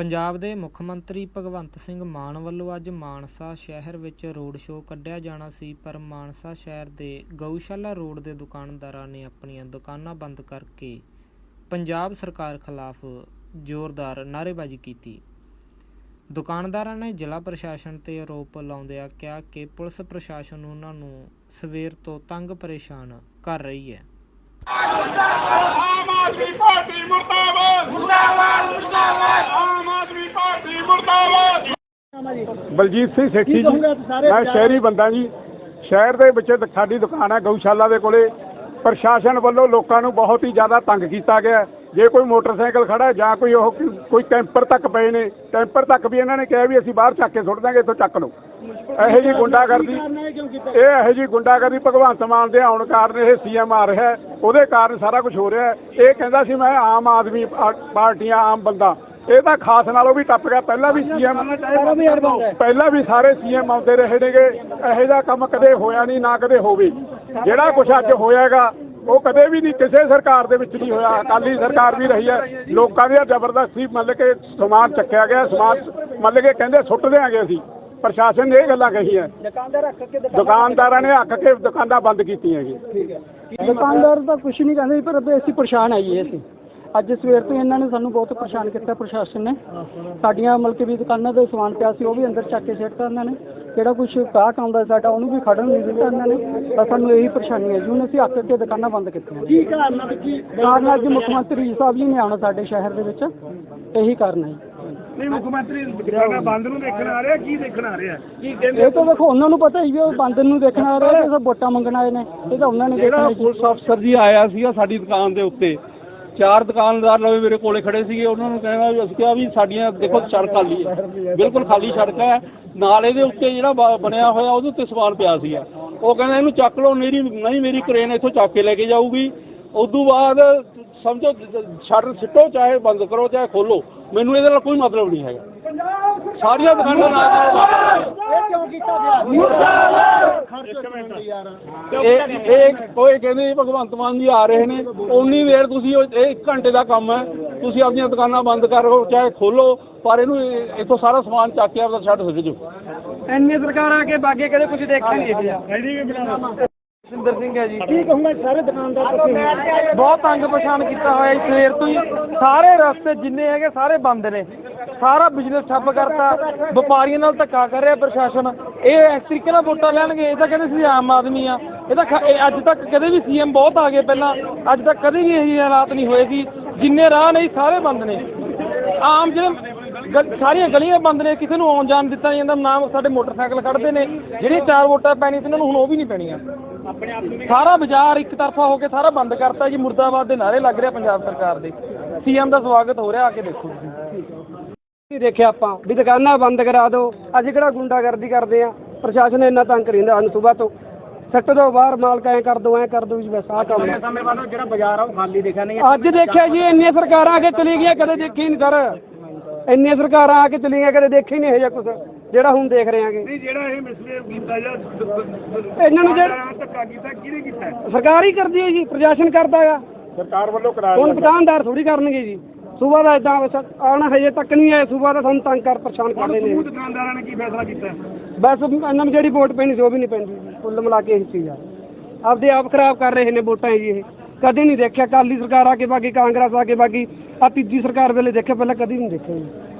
ਪੰਜਾਬ ਦੇ ਮੁੱਖ ਮੰਤਰੀ ਭਗਵੰਤ ਸਿੰਘ ਮਾਨ ਵੱਲੋਂ ਅੱਜ ਮਾਨਸਾ ਸ਼ਹਿਰ ਵਿੱਚ ਰੋਡ ਸ਼ੋਅ ਕੱਢਿਆ ਜਾਣਾ ਸੀ, ਪਰ ਮਾਨਸਾ ਸ਼ਹਿਰ ਦੇ ਗਊਸ਼ਾਲਾ ਰੋਡ ਦੇ ਦੁਕਾਨਦਾਰਾਂ ਨੇ ਆਪਣੀਆਂ ਦੁਕਾਨਾਂ ਬੰਦ ਕਰਕੇ ਪੰਜਾਬ ਸਰਕਾਰ ਖਿਲਾਫ ਜ਼ੋਰਦਾਰ ਨਾਅਰੇਬਾਜ਼ੀ ਕੀਤੀ। ਦੁਕਾਨਦਾਰਾਂ ਨੇ ਜ਼ਿਲ੍ਹਾ ਪ੍ਰਸ਼ਾਸਨ ਤੇ ਆਰੋਪ ਲਾਉਂਦਿਆਂ ਕਿਹਾ ਕਿ ਪੁਲਿਸ ਪ੍ਰਸ਼ਾਸਨ ਉਹਨਾਂ ਨੂੰ ਸਵੇਰ ਤੋਂ ਤੰਗ ਪਰੇਸ਼ਾਨ ਕਰ ਰਹੀ ਹੈ। ਬਲਜੀਤ ਸਿੰਘ ਸੇਠੀ ਜੀ ਮੈਂ ਸ਼ਹਿਰੀ ਬੰਦਾ ਜੀ। ਸ਼ਹਿਰ ਦੇ ਵਿੱਚ ਸਾਡੀ ਦੁਕਾਨ ਹੈ ਗਊਸ਼ਾਲਾ ਦੇ ਕੋਲੇ। ਪ੍ਰਸ਼ਾਸਨ ਵੱਲੋਂ ਲੋਕਾਂ ਨੂੰ ਬਹੁਤ ਹੀ ਜ਼ਿਆਦਾ ਤੰਗ ਕੀਤਾ ਗਿਆ। ਜੇ ਕੋਈ ਮੋਟਰਸਾਈਕਲ ਖੜਾ ਜਾਂ ਕੋਈ ਉਹ ਕੋਈ- ਕੈਂਪਰ ਤੱਕ ਪਏ ਨੇ ਕੈਂਪਰ ਤੱਕ ਵੀ ਇਹਨਾਂ ਨੇ ਕਿਹਾ ਵੀ ਅਸੀਂ ਬਾਹਰ ਚੱਕ ਕੇ ਸੁੱਟ ਦਾਂਗੇ ਇੱਥੋਂ ਚੱਕ ਲਓ। ਇਹੋ ਜੀ ਗੁੰਡਾਗਰਦੀ ਇਹ ਇਹੋ ਜੀ ਗੁੰਡਾਗਰਦੀ ਭਗਵੰਤ ਮਾਨ ਦੇ ਆਉਣ ਕਾਰਨ ਇਹ ਸੀਐਮ ਆ ਰਿਹਾ ਉਹਦੇ ਕਾਰਨ ਸਾਰਾ ਕੁਝ ਹੋ ਰਿਹਾ ਇਹ ਕਹਿੰਦਾ ਸੀ ਮੈਂ ਆਮ ਆਦਮੀ ਪਾਰਟੀਆਂ ਆਮ ਬੰਦਾ ਇਹ ਤਾਂ ਖਾਸ ਨਾਲੋਂ ਵੀ ਟੱਪ ਗਿਆ। ਪਹਿਲਾਂ ਵੀ ਸੀਐਮ। ਪਹਿਲਾਂ ਵੀ ਸਾਰੇ ਸੀਐਮ ਆਉਂਦੇ ਰਹੇ ਨੇਗੇ। ਇਹੋ ਜਿਹਾ ਕੰਮ ਕਦੇ ਹੋਇਆ ਨਹੀਂ ਨਾ ਕਦੇ ਹੋਵੇ। ਜਿਹੜਾ ਕੁਝ ਅੱਜ ਹੋਇਆਗਾ ਉਹ ਕਦੇ ਵੀ ਨਹੀਂ ਕਿਸੇ ਸਰਕਾਰ ਦੇ ਵਿੱਚ ਨਹੀਂ ਹੋਇਆ। ਅਕਾਲੀ ਸਰਕਾਰ ਵੀ ਰਹੀ ਹੈ। ਲੋਕਾਂ ਦੀ ਜ਼ਬਰਦਸਤੀ ਮਤਲਬ ਕਿ ਸਮਾਨ ਚੱਕਿਆ ਗਿਆ। ਸਮਾਨ ਮਤਲਬ ਕਿ ਕਹਿੰਦੇ ਸੁੱਟ ਦਿਆਂਗੇ ਅਸੀਂ। ਪ੍ਰਸ਼ਾਸਨ ਨੇ ਇਹ ਗੱਲਾਂ ਕਹੀਆਂ। ਦੁਕਾਨਦਾਰਾਂ ਨੇ ਹੱਕ ਕੇ ਦੁਕਾਨਾਂ ਬੰਦ ਕੀਤੀਆਂ ਜੀ ਦੁਕਾਨਦਾਰ ਤਾਂ ਕੁਝ ਨਹੀਂ ਕਹਿੰਦੇ ਪਰ ਅਸੀਂ ਪਰੇਸ਼ਾਨ ਆਈਏ ਅਸੀਂ। ਅੱਜ ਸਵੇਰ ਤੋਂ ਇਹਨਾਂ ਨੇ ਸਾਨੂੰ ਬਹੁਤ ਪਰੇਸ਼ਾਨ ਕੀਤਾ ਪ੍ਰਸ਼ਾਸਨ ਨੇ। ਸਾਡੀਆਂ ਮਤਲਬ ਕਿ ਵੀ ਦੁਕਾਨਾਂ ਦੇ ਸਮਾਨ ਪਿਆ ਸੀ ਉਹ ਵੀ ਅੰਦਰ ਚੱਕ ਕੇ ਸਿੱਟਤਾ ਇਹਨਾਂ ਨੇ। ਜਿਹੜਾ ਕੁਝ ਗਾਹਕ ਆਉਂਦਾ ਸਾਡਾ ਉਹਨੂੰ ਵੀ ਖੜਨ ਨਹੀਂ ਦਿੱਤਾ ਇਹਨਾਂ ਨੇ। ਤਾਂ ਸਾਨੂੰ ਇਹੀ ਪਰੇਸ਼ਾਨੀ ਹੈ ਜੀ ਹੁਣ ਅਸੀਂ ਅੱਕ ਕੇ ਦੁਕਾਨਾਂ ਬੰਦ ਕੀਤੀਆਂ ਕੀ ਕਾਰਨ ਹੈ ਕੀ ਕਾਰਨ ਅੱਜ ਮੁੱਖ ਮੰਤਰੀ ਸਾਹਿਬ ਜੀ ਨੇ ਆਉਣਾ ਸਾਡੇ ਸ਼ਹਿਰ ਦੇ ਵਿੱਚ। ਇਹੀ ਕਾਰਨ ਹੈ। ਜੀ ਨਹੀਂ ਮੁੱਖ ਮੰਤਰੀ ਦੁਕਾਨਾਂ ਬੰਦ ਨੂੰ ਦੇਖਣ ਆ ਰਿਹਾ ਕੀ ਦੇਖਣ ਆ ਰਿਹਾ? ਕੀ ਇਹ ਤਾਂ ਦੇਖੋ ਉਹਨਾਂ ਨੂੰ ਪਤਾ ਹੀ ਵੀ ਉਹ ਬੰਦ ਨੂੰ ਦੇਖਣ ਆ ਰਹੇ ਕਿ ਵੋਟਾਂ ਮੰਗਣ ਆਏ ਨੇ। ਇਹ ਤਾਂ ਉਹਨਾਂ ਨੇ ਦੇਖਣਾ ਜੀ। ਪੁਲਿਸ ਅਫਸਰ ਜੀ ਆਇਆ ਸੀਗਾ ਸਾਡੀ ਦੁਕਾਨ ਦੇ ਉੱਤੇ ਚਾਰ ਦੁਕਾਨਦਾਰ ਲਵੇ ਮੇਰੇ ਕੋਲੇ ਖੜੇ ਸੀਗੇ, ਉਹਨਾਂ ਨੂੰ ਕਹਿੰਦਾ ਵੀ ਅਸੀਂ ਕਿਹਾ ਵੀ ਸਾਡੀਆਂ ਦੇਖੋ ਸੜਕ ਖਾਲੀ ਹੈ। ਬਿਲਕੁਲ ਖਾਲੀ ਸੜਕ ਹੈ। ਨਾਲ ਇਹਦੇ ਉੱਤੇ ਜਿਹੜਾ ਬਣਿਆ ਹੋਇਆ ਉਹਦੇ ਉੱਤੇ ਸਮਾਨ ਪਿਆ ਸੀਗਾ। ਉਹ ਕਹਿੰਦਾ ਇਹਨੂੰ ਚੱਕ ਲਓ, ਮੇਰੀ, ਨਹੀਂ, ਮੇਰੀ ਕ੍ਰੇਨ ਇੱਥੋਂ ਚੱਕ ਕੇ ਲੈ ਕੇ ਜਾਊਗੀ। ਉਦੋਂ ਬਾਅਦ ਸਮਝੋ ਸ਼ਟਰ ਸਿੱਟੋ, ਚਾਹੇ ਬੰਦ ਕਰੋ, ਚਾਹੇ ਖੋਲੋ। ਮੈਨੂੰ ਇਹਦੇ ਨਾਲ ਕੋਈ ਮਤਲਬ ਨਹੀਂ ਹੈਗਾ। ਸਾਰੀਆਂ ਦੁਕਾਨਾਂ ਨਾਲ ਨਾਲ ਇਹ ਕਿਉਂ ਕੀਤਾ ਗਿਆ ਇਹ ਇਹ ਕੋਈ ਕਹਿੰਦੇ ਭਗਵੰਤ ਮਾਨ ਜੀ ਆ ਰਹੇ ਨੇ ਉਨੀ ਵੇਰ ਤੁਸੀਂ ਇਹ 1 ਘੰਟੇ ਦਾ ਕੰਮ ਹੈ ਤੁਸੀਂ ਆਪਣੀਆਂ ਦੁਕਾਨਾਂ ਬੰਦ ਕਰੋ ਚਾਹੇ ਖੋਲੋ ਪਰ ਇਹਨੂੰ ਇੱਥੋਂ ਸਾਰਾ ਸਮਾਨ ਚੱਕ ਕੇ ਆਪਦਾ ਛੱਡ ਸਿੱਟ ਜਾਓ ਸਰਕਾਰ ਆ ਕੇ ਬਾਗੇ ਕਦੇ ਕੁਝ ਦੇਖਿਆ ਨਹੀਂ ਪਿਆ ਸਿੰਦਰ ਸਿੰਘ ਹੈ ਜੀ। ਕੀ ਕਹੂੰਗਾ ਸਾਰੇ ਦੁਕਾਨਦਾਰ ਬਹੁਤ ਤੰਗ ਪਰੇਸ਼ਾਨ ਕੀਤਾ ਹੋਇਆ ਇਸ ਸਵੇਰ ਤੋਂ ਹੀ। ਸਾਰੇ ਰਸਤੇ ਜਿੰਨੇ ਹੈਗੇ ਸਾਰੇ ਬੰਦ ਨੇ। ਸਾਰਾ ਬਿਜ਼ਨਸ ਠੱਪ ਕਰਤਾ। ਵਪਾਰੀਆਂ ਨਾਲ ਧੱਕਾ ਕਰ ਰਿਹਾ ਪ੍ਰਸ਼ਾਸਨ। ਇਹ ਇਸ ਤਰੀਕੇ ਨਾਲ ਵੋਟਾਂ ਲੈਣਗੇ। ਇਹ ਤਾਂ ਕਹਿੰਦੇ ਸੀ ਆਮ ਆਦਮੀ ਆ। ਇਹ ਤਾਂ ਅੱਜ ਤੱਕ ਕਦੇ ਵੀ ਸੀਐਮ ਬਹੁਤ ਆ ਗਏ ਪਹਿਲਾਂ। ਅੱਜ ਤੱਕ ਕਦੇ ਵੀ ਇਹੀ ਹਾਲਾਤ ਨਹੀਂ ਹੋਏ ਸੀ। ਜਿੰਨੇ ਰਾਹ ਨਹੀਂ ਸਾਰੇ ਬੰਦ ਨੇ। ਆਮ ਜਿਹੜੇ ਗਲ- ਸਾਰੀਆਂ ਗਲੀਆਂ ਬੰਦ ਨੇ ਕਿਸੇ ਨੂੰ ਆਉਣ ਜਾਣ ਦਿੱਤਾ ਨਹੀਂ ਜਾਂਦਾ ਨਾਮ ਸਾਡੇ ਮੋਟਰਸਾਈਕਲ ਖੜਦੇ ਨੇ ਜਿਹੜੀਆਂ ਚਾਰ ਵੋਟਾਂ ਪੈਣੀਆਂ ਸੀ ਇਹਨਾਂ ਨੂੰ ਹੁਣ ਉਹ ਵੀ ਨਹੀਂ ਪੈਣੀਆਂ। ਸਾਰਾ ਬਾਜ਼ਾਰ ਇੱਕ ਤਰਫਾ ਹੋ ਕੇ ਸਾਰਾ ਬੰਦ ਕਰਤਾ ਜੀ ਮੁਰਦਾਬਾਦ ਦੇ ਨਾਰੇ ਲੱਗ ਰਿਹਾ ਪੰਜਾਬ ਸਰਕਾਰ ਦੇ। ਸੀਐਮ ਦਾ ਸਵਾਗਤ ਹੋ ਰਿਹਾ ਆ ਕੇ ਦੇਖੋ ਤੁਸੀਂ। ਦੇਖਿਆ ਆਪਾਂ ਵੀ ਦੁਕਾਨਾਂ ਬੰਦ ਕਰਾ ਦਿਓ ਅੱਜ ਕਿਹੜਾ ਗੁੰਡਾਗਰਦੀ ਕਰਦੇ ਆ ਪ੍ਰਸ਼ਾਸਨ ਇੰਨਾ ਤੰਗ ਕਰੀਂਦਾ ਹਨ ਸਵੇਰ ਤੋਂ। ਸੱਟ ਦੋ ਬਾਹਰ ਮਾਲਕ ਐ ਕਰ ਦੋ ਐ ਕਰ ਦੋ ਜੀ ਬਸ ਆਹ ਕੰਮ ਸਮੇਂ ਬਾਅਦ ਜਿਹੜਾ ਬਾਜ਼ਾਰ ਆ ਉਹ ਖਾਲੀ ਦਿਖਿਆ ਨਹੀਂ ਅੱਜ ਦੇਖਿਆ ਜੀ ਇੰਨੀਆਂ ਸਰਕਾਰਾਂ ਆ ਕੇ ਚਲੀ ਗਈਆਂ ਕਦੇ ਦੇਖੀ ਨਹੀਂ ਸਰ। ਇੰਨੀਆਂ ਸਰਕਾਰਾਂ ਆ ਕੇ ਚਲੀ ਗਈਆਂ ਕਦੇ ਦੇਖੀ ਨਹੀਂ ਇਹ ਜਿਹਾ ਕੁਝ ਜਿਹੜਾ ਹੁਣ ਦੇਖ ਰਹੇ ਆਂਗੇ। ਜਿਹੜਾ ਇਹ ਮਿਸਬੀਹੇਵ ਕੀਤਾ ਜਾਂ ਇਹਨਾਂ ਨੂੰ ਜਿਹੜਾ ਧੱਕਾ ਕੀਤਾ ਕਿਹਨੇ ਕੀਤਾ? ਸਰਕਾਰ ਹੀ ਕਰਦੀ ਹੈ ਜੀ ਪ੍ਰਸ਼ਾਸਨ ਕਰਦਾ ਹੈਗਾ। ਸਰਕਾਰ ਵੱਲੋਂ ਕਰਾਇਆ ਹੁਣ ਦੁਕਾਨਦਾਰ ਥੋੜੀ ਕਰਨਗੇ ਜੀ। ਸੂਬਾ ਦਾ ਇਦਾਂ ਆਉਣਾ ਹਜੇ ਤੱਕ ਨਹੀਂ ਆਇਆ ਸੂਬਾ ਦਾ ਸਾਨੂੰ ਤੰਗ ਕਰ ਪਰੇਸ਼ਾਨ ਕਰਦੇ ਨੇ। ਦੁਕਾਨਦਾਰਾਂ ਨੇ ਕੀ ਫੈਸਲਾ ਕੀਤਾ? ਬਸ ਇਹਨਾਂ ਨੂੰ ਜਿਹੜੀ ਵੋਟ ਪੈਣੀ ਸੀ ਉਹ ਵੀ ਨਹੀਂ ਪੈਂਦੀ। ਕੁੱਲ ਮਿਲਾ ਕੇ ਇਹ ਚੀਜ਼ ਆ। ਆਪਦੇ ਆਪ ਖਰਾਬ ਕਰ ਰਹੇ ਨੇ ਵੋਟਾਂ ਜੀ ਇਹ। ਕਦੇ ਨਹੀਂ ਦੇਖਿਆ ਕਾਲੀ ਸਰਕਾਰ ਆ ਕੇ ਬਾਕੀ ਕਾਂਗਰਸ ਆ ਕੇ ਬਾਕੀ ਆ ਤੀਜੀ ਸਰਕਾਰ ਵੇਲੇ ਦੇਖਿਆ ਪਹਿਲਾਂ ਕਦੀ ਨਹੀਂ ਦੇਖਿਆ। ਜੀ